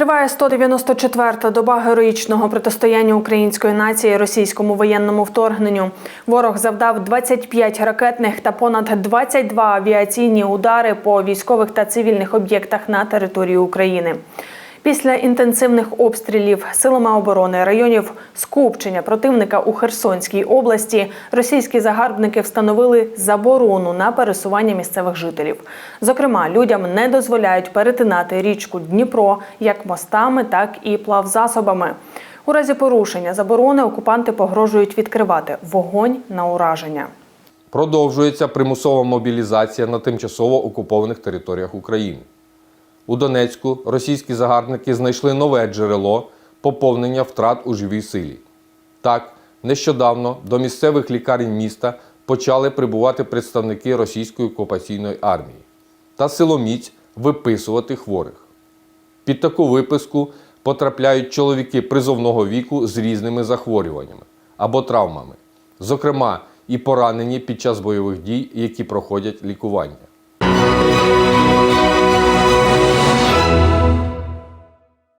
Триває 194-та доба героїчного протистояння української нації російському воєнному вторгненню. Ворог завдав 25 ракетних та понад 22 авіаційні удари по військових та цивільних об'єктах на території України. Після інтенсивних обстрілів силами оборони районів скупчення противника у Херсонській області російські загарбники встановили заборону на пересування місцевих жителів. Зокрема, людям не дозволяють перетинати річку Дніпро як мостами, так і плавзасобами. У разі порушення заборони окупанти погрожують відкривати вогонь на ураження. Продовжується примусова мобілізація на тимчасово окупованих територіях України. У Донецьку російські загарбники знайшли нове джерело поповнення втрат у живій силі. Так, нещодавно до місцевих лікарень міста почали прибувати представники російської окупаційної армії та силоміць виписувати хворих. Під таку виписку потрапляють чоловіки призовного віку з різними захворюваннями або травмами, зокрема і поранені під час бойових дій, які проходять лікування.